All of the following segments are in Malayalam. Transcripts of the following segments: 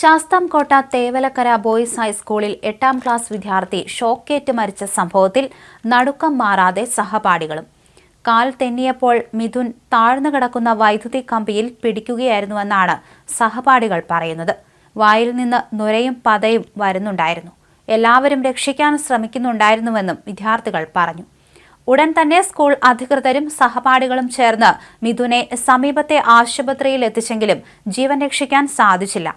ശാസ്താംകോട്ട തേവലക്കര ബോയ്സ് ഹൈസ്കൂളിൽ എട്ടാം ക്ലാസ് വിദ്യാർത്ഥി ഷോക്കേറ്റ് മരിച്ച സംഭവത്തിൽ നടുക്കം മാറാതെ സഹപാഠികളും. കാൽ തെന്നിയപ്പോൾ മിഥുൻ താഴ്ന്നു കിടക്കുന്ന വൈദ്യുതി കമ്പിയിൽ പിടിക്കുകയായിരുന്നുവെന്നാണ് സഹപാഠികൾ പറയുന്നത്. വായിൽ നിന്ന് നുരയും പതയും വരുന്നുണ്ടായിരുന്നു. എല്ലാവരും രക്ഷിക്കാൻ ശ്രമിക്കുന്നുണ്ടായിരുന്നുവെന്നും വിദ്യാർത്ഥികൾ പറഞ്ഞു. ഉടൻ തന്നെ സ്കൂൾ അധികൃതരും സഹപാഠികളും ചേർന്ന് മിഥുനെ സമീപത്തെ ആശുപത്രിയിൽ എത്തിച്ചെങ്കിലും ജീവൻ രക്ഷിക്കാൻ സാധിച്ചില്ല.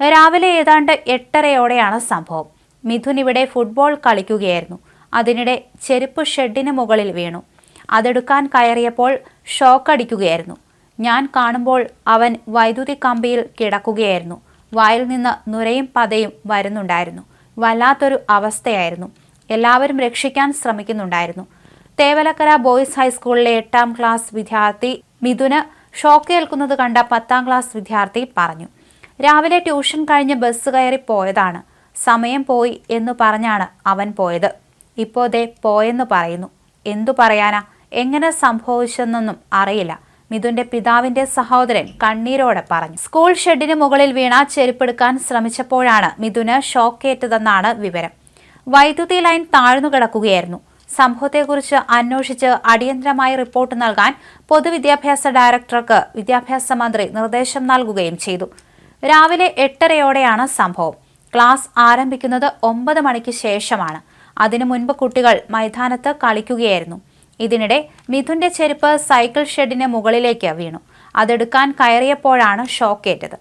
രാവിലെ ഏതാണ്ട് എട്ടരയോടെയാണ് സംഭവം. മിഥുൻ ഇവിടെ ഫുട്ബോൾ കളിക്കുകയായിരുന്നു. അതിനിടെ ചെരുപ്പ് ഷെഡിന് മുകളിൽ വീണു. അതെടുക്കാൻ കയറിയപ്പോൾ ഷോക്ക് അടിക്കുകയായിരുന്നു. ഞാൻ കാണുമ്പോൾ അവൻ വൈദ്യുതി കമ്പിയിൽ കിടക്കുകയായിരുന്നു. വായിൽ നിന്ന് നുരയും പതയും വരുന്നുണ്ടായിരുന്നു. വല്ലാത്തൊരു അവസ്ഥയായിരുന്നു. എല്ലാവരും രക്ഷിക്കാൻ ശ്രമിക്കുന്നുണ്ടായിരുന്നു. തേവലക്കര ബോയ്സ് ഹൈസ്കൂളിലെ എട്ടാം ക്ലാസ് വിദ്യാർത്ഥി മിഥുന് ഷോക്കേൽക്കുന്നത് കണ്ട പത്താം ക്ലാസ് വിദ്യാർത്ഥി പറഞ്ഞു. രാവിലെ ട്യൂഷൻ കഴിഞ്ഞ് ബസ് കയറി പോയതാണ്. സമയം പോയി എന്ന് പറഞ്ഞാണ് അവൻ പോയത്. ഇപ്പോ ദേ പോയെന്ന് പറയുന്നു. എന്തു പറയാനാ? എങ്ങനെ സംഭവിച്ചെന്നൊന്നും അറിയില്ല. മിഥുന്റെ പിതാവിന്റെ സഹോദരൻ കണ്ണീരോടെ പറഞ്ഞു. സ്കൂൾ ഷെഡിന് മുകളിൽ വീണ ചെരുപ്പെടുക്കാൻ ശ്രമിച്ചപ്പോഴാണ് മിഥുന് ഷോക്കേറ്റതെന്നാണ് വിവരം. വൈദ്യുതി ലൈൻ താഴ്ന്നു കിടക്കുകയായിരുന്നു. സംഭവത്തെക്കുറിച്ച് അന്വേഷിച്ച് അടിയന്തരമായി റിപ്പോർട്ട് നൽകാൻ പൊതുവിദ്യാഭ്യാസ ഡയറക്ടർക്ക് വിദ്യാഭ്യാസ മന്ത്രി നിർദ്ദേശം നൽകുകയും ചെയ്തു. രാവിലെ എട്ടരയോടെയാണ് സംഭവം. ക്ലാസ് ആരംഭിക്കുന്നത് ഒമ്പത് മണിക്ക് ശേഷമാണ്. അതിനു മുൻപ് കുട്ടികൾ മൈതാനത്ത് കളിക്കുകയായിരുന്നു. ഇതിനിടെ മിഥുന്റെ ചെരുപ്പ് സൈക്കിൾ ഷെഡിന് മുകളിലേക്ക് വീണു. അതെടുക്കാൻ കയറിയപ്പോഴാണ് ഷോക്കേറ്റത്.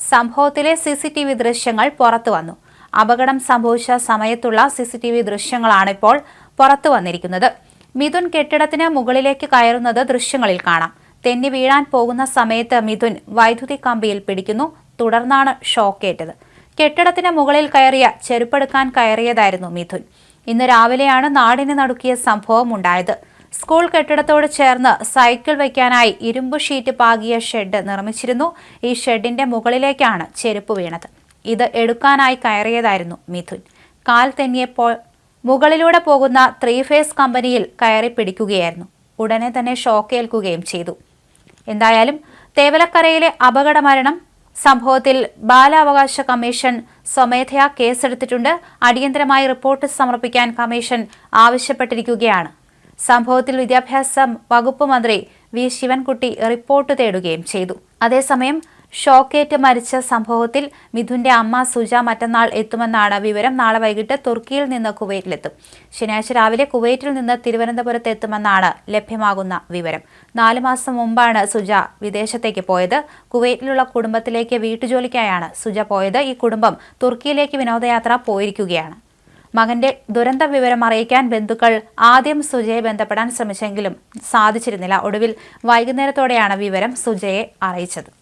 സംഭവത്തിലെ സി സി ടി വി ദൃശ്യങ്ങൾ പുറത്തു വന്നു. അപകടം സംഭവിച്ച സമയത്തുള്ള സി സി ടി വി ദൃശ്യങ്ങളാണിപ്പോൾ പുറത്തു വന്നിരിക്കുന്നത്. മിഥുൻ കെട്ടിടത്തിന് മുകളിലേക്ക് കയറുന്നത് ദൃശ്യങ്ങളിൽ കാണാം. തെന്നി വീഴാൻ പോകുന്ന സമയത്ത് മിഥുൻ വൈദ്യുതി കമ്പിയിൽ പിടിക്കുന്നു. തുടർന്നാണ് ഷോക്കേറ്റത് കെട്ടിടത്തിന് മുകളിൽ കയറിയ ചെരുപ്പെടുക്കാൻ കയറിയതായിരുന്നു മിഥുൻ. ഇന്ന് രാവിലെയാണ് നാടിന് നടുക്കിയ സംഭവം ഉണ്ടായത്. സ്കൂൾ കെട്ടിടത്തോട് ചേർന്ന് സൈക്കിൾ വയ്ക്കാനായി ഇരുമ്പ് ഷീറ്റ് പാകിയ ഷെഡ് നിർമ്മിച്ചിരുന്നു. ഈ ഷെഡിന്റെ മുകളിലേക്കാണ് ചെരുപ്പ് വീണത്. ഇത് എടുക്കാനായി കയറിയതായിരുന്നു മിഥുൻ. കാൽ തെന്നിയപ്പോൾ മുകളിലൂടെ പോകുന്ന ത്രീ ഫേസ് കമ്പനിയിൽ കയറി പിടിക്കുകയായിരുന്നു. ഉടനെ തന്നെ ഷോക്കേൽക്കുകയും ചെയ്തു. എന്തായാലും തേവലക്കരയിലെ അപകട മരണം സംഭവത്തിൽ ബാലാവകാശ കമ്മീഷൻ സ്വമേധയാ കേസെടുത്തിട്ടുണ്ട്. അടിയന്തരമായി റിപ്പോർട്ട് സമർപ്പിക്കാൻ കമ്മീഷൻ ആവശ്യപ്പെട്ടിരിക്കുകയാണ്. സംഭവത്തിൽ വിദ്യാഭ്യാസ വകുപ്പ് മന്ത്രി വി. ശിവൻകുട്ടി റിപ്പോർട്ട് തേടുകയും ചെയ്തു. അതേസമയം ഷോക്കേറ്റ് മരിച്ച സംഭവത്തിൽ മിഥുന്റെ അമ്മ സുജ മറ്റന്നാൾ എത്തുമെന്നാണ് വിവരം. നാളെ വൈകിട്ട് തുർക്കിയിൽ നിന്ന് കുവൈറ്റിലെത്തും. ശനിയാഴ്ച രാവിലെ കുവൈറ്റിൽ നിന്ന് തിരുവനന്തപുരത്ത് എത്തുമെന്നാണ് ലഭ്യമാകുന്ന വിവരം. നാലു മാസം മുമ്പാണ് സുജ വിദേശത്തേക്ക് പോയത്. കുവൈറ്റിലുള്ള കുടുംബത്തിലേക്ക് വീട്ടുജോലിക്കായാണ് സുജ പോയത്. ഈ കുടുംബം തുർക്കിയിലേക്ക് വിനോദയാത്ര പോയിരിക്കുകയാണ്. മകന്റെ ദുരന്ത വിവരം അറിയിക്കാൻ ബന്ധുക്കൾ ആദ്യം സുജയെ ബന്ധപ്പെടാൻ ശ്രമിച്ചെങ്കിലും സാധിച്ചിരുന്നില്ല. ഒടുവിൽ വൈകുന്നേരത്തോടെയാണ് വിവരം സുജയെ അറിയിച്ചത്.